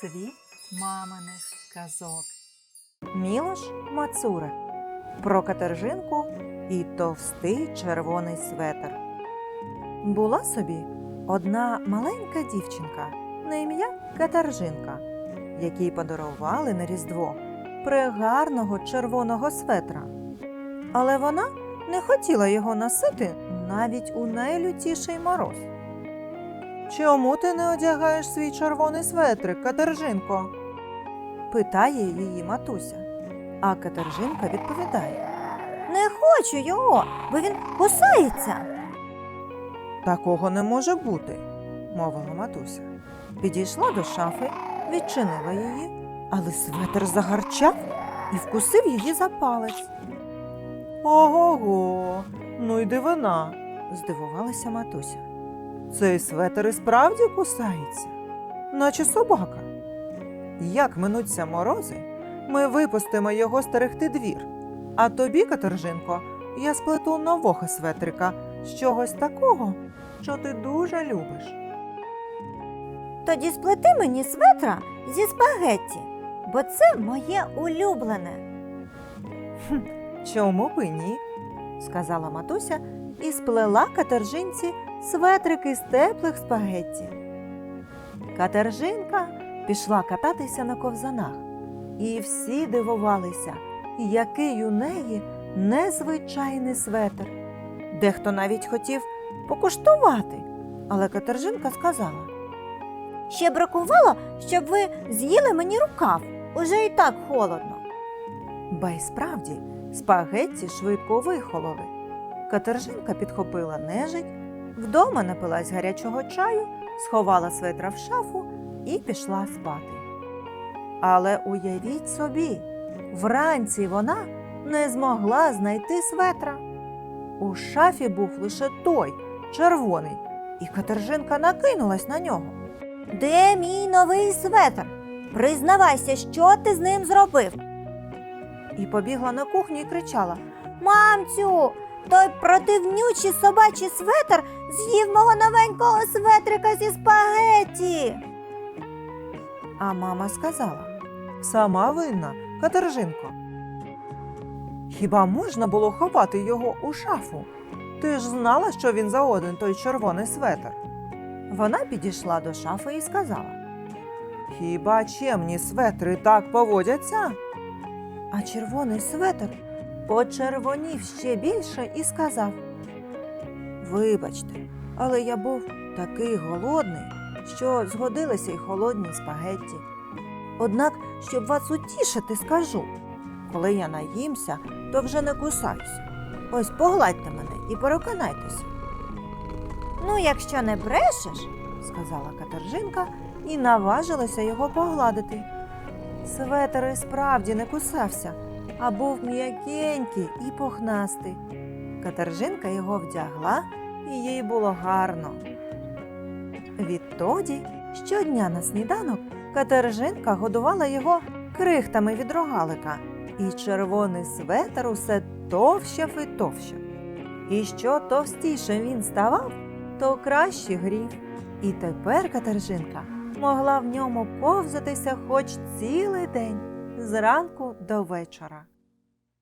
світ маминих казок. Мілош Мацуре про катержинку і товстий червоний светр. Була собі одна маленька дівчинка на ім'я Катержинка, якій подарували на Різдво пригарного червоного светра. Але вона не хотіла його носити навіть у найлютіший мороз. Чому ти не одягаєш свій червоний светрик, Катержинко? питає її матуся. А Катержинка відповідає: Не хочу його, бо він кусається. Такого не може бути, мовила матуся. Підійшла до шафи, відчинила її, але светр загарчав і вкусив її за палець. Ого, го ну й дивина, здивувалася матуся. Цей светр і справді кусається, наче собака. Як минуться морози, ми випустимо його стерегти двір. А тобі, Катержинко, я сплету нового светрика з чогось такого, що ти дуже любиш. Тоді сплети мені светра зі спагетті, бо це моє улюблене. Чому б і ні? сказала матуся і сплела катержинці светрики з теплих спагетті. Катержинка пішла кататися на ковзанах, і всі дивувалися, який у неї незвичайний светр. Дехто навіть хотів покуштувати, але Катержинка сказала. Ще бракувало, щоб ви з'їли мені рукав. Уже і так холодно. Ба й справді, спагетті швидко вихололи. Катержинка підхопила нежить, вдома напилась гарячого чаю, сховала светра в шафу і пішла спати. Але уявіть собі, вранці вона не змогла знайти светра. У шафі був лише той, червоний, і Катержинка накинулась на нього. Де мій новий светр? Признавайся, що ти з ним зробив. І побігла на кухню і кричала Мамцю, той противнючий собачий светр з'їв мого новенького светрика зі спагетті. А мама сказала: Сама винна, Катержинко. Хіба можна було ховати його у шафу? Ти ж знала, що він за один той червоний светр. Вона підійшла до шафи і сказала: Хіба чемні светри так поводяться? А червоний светр почервонів ще більше і сказав: Вибачте, але я був такий голодний, що згодилися й холодні спагетті. Однак, щоб вас утішити, скажу коли я наїмся, то вже не кусаюся. Ось погладьте мене і переконайтеся, Ну, якщо не брешеш, сказала Катержинка і наважилася його погладити. Светер і справді не кусався, а був м'якенький і пухнастий. Катержинка його вдягла, і їй було гарно. Відтоді, щодня на сніданок, Катержинка годувала його крихтами від рогалика, і червоний светер усе товщав і товщав. І що товстіше він ставав, то краще грів. І тепер Катержинка могла в ньому ковзатися хоч цілий день, зранку до вечора.